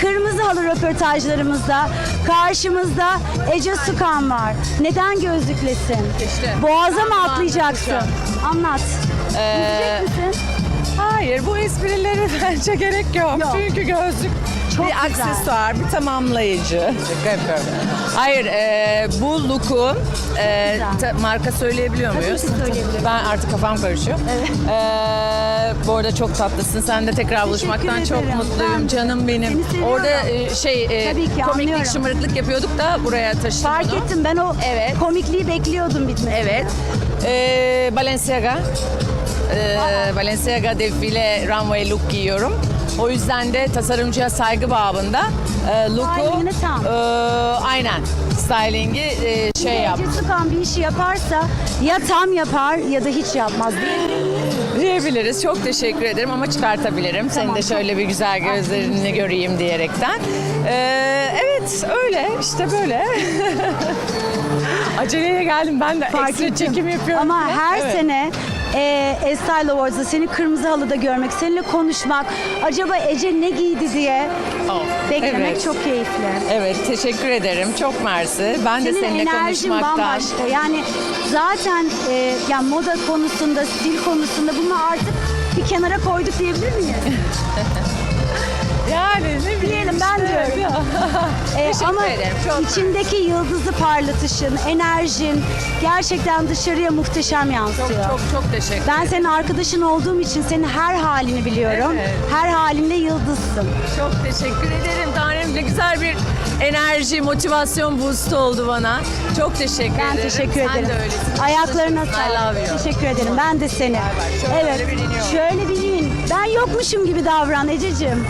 Kırmızı halı röportajlarımızda karşımızda Ece Sukan var. Neden gözlüklesin? İşte. Boğaza mı atlayacaksın? Anlat. Ee, Yüzecek misin? Hayır bu esprileri bence gerek yok. Yok. Çünkü gözlük Çok bir güzel. aksesuar, bir tamamlayıcı. Hayır, e, bu look'un e, güzel. ta- marka söyleyebiliyor Tabii muyuz? ki söyleyebiliriz. Ben artık kafam karışıyor. Evet. E, bu arada çok tatlısın. Sen de tekrar buluşmaktan çok ederim. mutluyum. Ben canım benim. seni seviyorum. Orada e, şey e, Tabii ki, komiklik anlıyorum. şımarıklık yapıyorduk da buraya taşıdım Fark bunu. ettim ben o Evet. komikliği bekliyordum bitmesini. Evet. Ee, Balenciaga. Ee, Balenciaga defile runway look giyiyorum. O yüzden de tasarımcıya saygı babında e, look'u Stylingini tam. e, aynen stylingi e, şey yap Ece Sukan bir işi yaparsa ya tam yapar ya da hiç yapmaz. diyebiliriz. Çok teşekkür ederim ama çıkartabilirim. Senin de şöyle bir güzel gözlerini göreyim diyerekten. Ee, evet öyle işte böyle. Aceleye geldim ben de Fark ekstra ettim. çekim yapıyorum. Ama diye. her Evet. sene e, Estyle Awards'da seni kırmızı halıda görmek, seninle konuşmak, acaba Ece ne giydi diye beklemek evet. çok keyifli. Evet teşekkür ederim. Çok mersi. Ben de Senin seninle enerjin konuşmaktan. bambaşka. Yani zaten e, yani moda konusunda, stil konusunda bunu artık bir kenara koyduk diyebilir miyiz? Yani ne bileyim Diyelim, ben işte. diyorum. E, Teşekkür ama ederim, çok içindeki yıldızı parlatışın, enerjin gerçekten dışarıya muhteşem yansıyor. Çok çok çok teşekkür Ben senin arkadaşın olduğum için senin her halini biliyorum. Evet. Her halinle yıldızsın. Çok teşekkür ederim Tanem. Ne güzel bir enerji, motivasyon boost oldu bana. Çok teşekkür Ben ederim. teşekkür Sen ederim. de öylesin. Ayaklarına I love sağlık. Teşekkür ederim. Ben de seni. Şöyle evet. bir iniyorum. Şöyle bir in. Ben yokmuşum gibi davran Ececiğim.